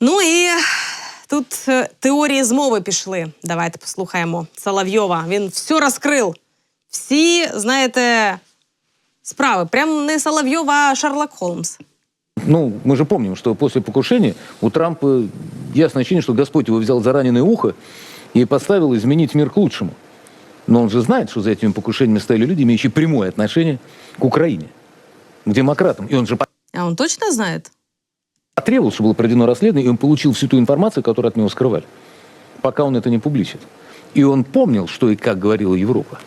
Ну і тут е, теорії змови пішли. Давайте послухаємо Соловйова. Він все розкрив. Всі, знаєте, справи. Прям не Соловйов, а Шерлок Холмс. Ну, мы же помним, что после покушения у Трампа ясное ощущение, что Господь его взял за раненое ухо и поставил изменить мир к лучшему. Но он же знает, что за этими покушениями стояли люди, имеющие прямое отношение к Украине, к демократам. И он же А он точно знає? Потребовал, чтобы было проведено расследование, и он получил всю ту информацию, которую от него скрывали, пока он это не публичит. И он помнил, что и как говорила Европа.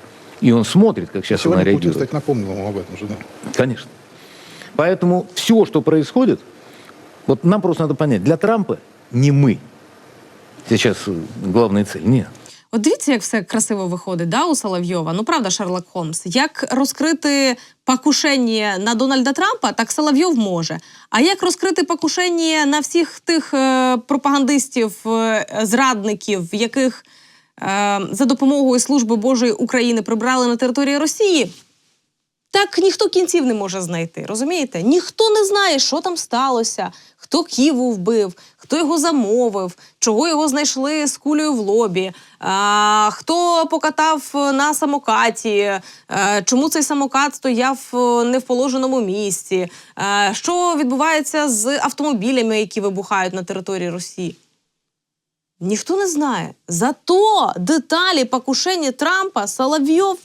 И он смотрит, как сейчас она Сегодня Путин, реагирует. кстати, напомнил вам об этом же, да. Конечно. Поэтому все, что происходит, вот нам просто надо понять, для Трампа не мы сейчас э, главная цель. Нет. От дивіться, як все красиво виходить, да, у Соловйова. Ну правда, Шерлок Холмс. Як розкрити покушення на Дональда Трампа, так Соловйов може. А як розкрити покушення на всіх тих е, пропагандистів, е, зрадників, яких е, за допомогою Служби Божої України прибрали на території Росії? Так ніхто кінців не може знайти, розумієте? Ніхто не знає, що там сталося, хто Ківу вбив, хто його замовив, чого його знайшли з кулею в лобі, а, хто покатав на самокаті, е, чому цей самокат стояв е, не в положеному місці, е, що відбувається з автомобілями, які вибухають на території Росії. Ніхто не знає. Зато деталі покушення Трампа Соловйов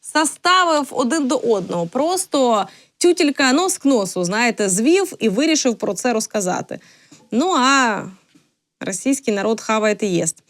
составив один до одного. Просто тютілька нос к носу, знаєте, звів і вирішив про це розказати. Ну а російський народ хаває і єст.